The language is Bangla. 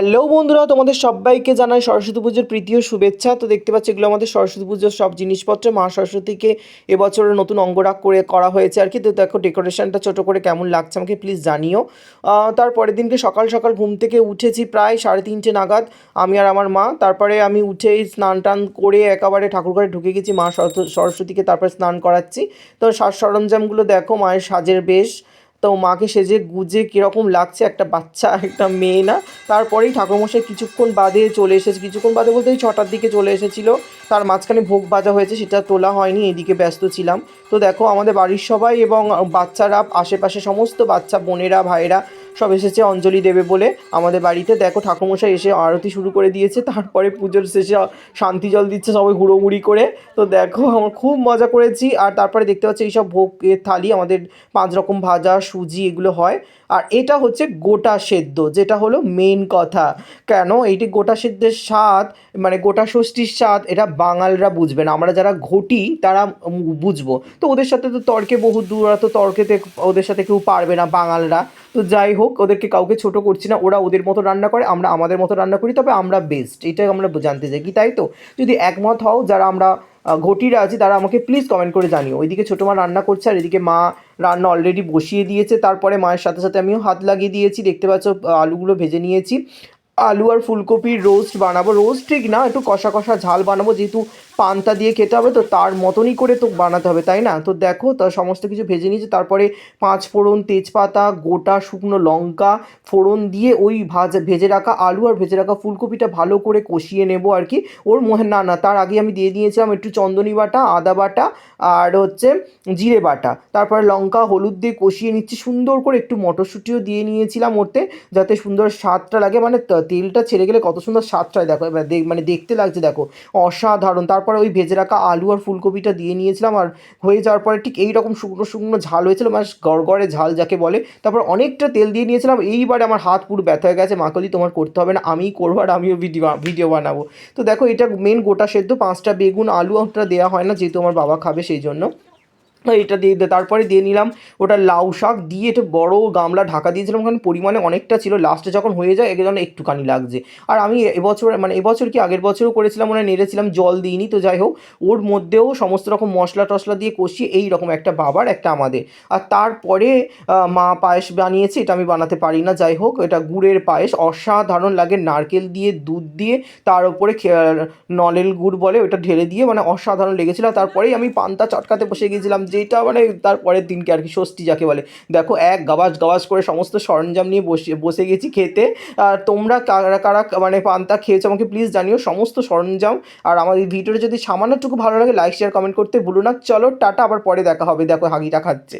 হ্যালো বন্ধুরা তোমাদের সবাইকে জানাই সরস্বতী পুজোর প্রীতি ও শুভেচ্ছা। তো দেখতে পাচ্ছি এগুলো আমাদের সরস্বতী পুজোর সব জিনিসপত্র। মা সরস্বতীকে এবছরের নতুন অঙ্গরাগ করে করা হয়েছে আর কি। তো দেখো ডেকোরেশনটা ছোটো করে কেমন লাগছে আমাকে প্লিজ জানিও। আহ, তার পরের দিনকে সকাল সকাল ঘুম থেকে উঠেছি প্রায় সাড়ে তিনটে নাগাদ আমি আর আমার মা। তারপরে আমি উঠেই স্নান টান করে একেবারে ঠাকুরঘরে ঢুকে গেছি মা সরস্বতীকে তারপরে স্নান করাচ্ছি। তো সাজ সরঞ্জামগুলো দেখো মায়ের সাজের বেশ। তো মাকে সেজে গুজে কীরকম লাগছে একটা বাচ্চা, একটা মেয়ে না? তারপরেই ঠাকুরমশাই কিছুক্ষণ বাদে চলে এসেছে, কিছুক্ষণ বাদে বলতে ওই ছটার দিকে চলে এসেছিল। তার মাঝখানে ভোগ বাজা হয়েছে, সেটা তোলা হয়নি, এদিকে ব্যস্ত ছিলাম। তো দেখো, আমাদের বাড়ির সবাই এবং বাচ্চারা, আশেপাশে সমস্ত বাচ্চা, বোনেরা ভাইরা সব এসেছে, অঞ্জলি দেবে বলে আমাদের বাড়িতে। দেখো ঠাকুমশাই এসে আরতি শুরু করে দিয়েছে, তারপরে পুজোর শেষে শান্তি জল দিচ্ছে সবাই হুড়োহুড়ি করে। তো দেখো, আমার খুব মজা করেছি, আর তারপরে দেখতে পাচ্ছি এইসব ভোগের থালি, আমাদের পাঁচ রকম ভাজা, সুজি এগুলো হয়। আর এটা হচ্ছে গোটা সেদ্ধ, যেটা হলো মেন কথা। কেন? এইটি গোটা সেদ্ধের স্বাদ মানে গোটা ষষ্ঠীর স্বাদ, এটা বাঙালরা বুঝবে না। আমরা যারা ঘটি, তারা বুঝব। তো ওদের সাথে তো তর্কে বহু দূর তো তর্কেতে, ওদের সাথে কেউ পারবে না বাঙালরা। তো যাই হোক, ওদেরকে কাউকে ছোট করছি না। ওরা ওদের মতো রান্না করে, আমরা আমাদের মতো রান্না করি, তবে আমরা বেস্ট এটা আমরা জানতে চাই, কি তাই তো? যদি একমত হও, যারা আমরা ঘটিরা আছি, তারা আমাকে প্লিজ কমেন্ট করে জানিও। ওইদিকে ছোটো মা রান্না করছে, আর এদিকে মা রান্না অলরেডি বসিয়ে দিয়েছে। তারপরে মায়ের সাথে সাথে আমিও হাত লাগিয়ে দিয়েছি। দেখতে পাচ্ছ, আলুগুলো ভেজে নিয়েছি। আলু আর ফুলকপির রোস্ট বানাবো। রোস্ট ঠিক না, একটু কষা কষা ঝাল বানাবো, যেহেতু পান্তা দিয়ে খেতে হবে, তো তার মতনই করে তো বানাতে হবে, তাই না? তো দেখো, তো সমস্ত কিছু ভেজে নিয়েছি, তারপরে পাঁচ ফোড়ন তেজপাতা, গোটা শুকনো লঙ্কা ফোড়ন দিয়ে ওই ভাজা, ভেজে রাখা আলু আর ভেজে রাখা ফুলকপিটা ভালো করে কষিয়ে নেব আর কি। ওর না না, তার আগে আমি দিয়ে দিয়েছিলাম একটু চন্দনী বাটা, আদা বাটা আর হচ্ছে জিরে বাটা। তারপরে লঙ্কা, হলুদ দিয়ে কষিয়ে নিচ্ছি, সুন্দর করে একটু মটরশুঁটিও দিয়ে নিয়েছিলাম ওতে, যাতে সুন্দর স্বাদটা লাগে মানে তেলটা ছেড়ে গেলে কত সুন্দর স্বাদটা হয়, দেখো। এবার মানে দেখতে লাগছে, দেখো। অসাধারণ। তারপরে ওই ভেজে রাখা আলু আর ফুলকপিটা দিয়ে নিয়েছিলাম আর হয়ে যাওয়ার পরে ঠিক এই রকম শুকনো শুকনো ঝাল হয়েছিল মানে গড়গড়ে ঝাল যাকে বলে। তারপর অনেকটা তেল দিয়ে নিয়েছিলাম। এইবারে আমার হাত পুরো ব্যথা হয়ে গেছে। মাকলি তোমার করতে হবে না। আমিই করব আর আমিও ভিডিও ভিডিও বানাবো। তো দেখো, এটা মেন গোটা সেদ্ধ। পাঁচটা বেগুন, আলু ওটা দেওয়া হয় না, যেহেতু আমার বাবা খাবে সেই জন্য। এটা দিয়ে তারপরে দিয়ে নিলাম ওটা লাউ শাক। দিয়ে এটা বড় গামলা ঢাকা দিয়েছিলাম, কারণ পরিমাণে অনেকটা ছিল। লাস্টে যখন হয়ে যায় এগুলো একটুখানি লাগছে। আর আমি এবছর মানে এবছর কি আগের বছরও করেছিলাম মানে নেড়েছিলাম, জল দিইনি, তো যাই হোক, ওর মধ্যেও সমস্ত রকম মশলা টশলা দিয়ে কষিয়ে এই রকম একটা বাবার, একটা আমাদের। আর তারপরে মা পায়েস বানিয়েছে, এটা আমি বানাতে পারি না, যাই হোক, এটা গুড়ের পায়েস, অসাধারণ লাগে, নারকেল দিয়ে, দুধ দিয়ে, তার উপরে নলেল গুড় বলে, ওটা ঢেলে দিয়ে মানে অসাধারণ লেগেছিল। তারপরেই আমি পান্তা চটকাতে বসে গিয়েছিলাম যেটা মানে তার পরের দিনকে আর কি, ষষ্ঠী যাকে বলে। দেখো, এক গাবাস গাবাস করে সমস্ত সরঞ্জাম নিয়ে বসে বসে গেছি খেতে। আর তোমরা কারা কারা মানে পান্তা খেয়েছো আমাকে প্লিজ জানিও, সমস্ত সরঞ্জাম। আর আমাদের ভিডিওটা যদি সামান্যটুকু ভালো লাগে লাইক শেয়ার কমেন্ট করতে ভুলো না। চলো, টাটা, আবার পরে দেখা হবে। দেখো, হাগিটা খাচ্ছে।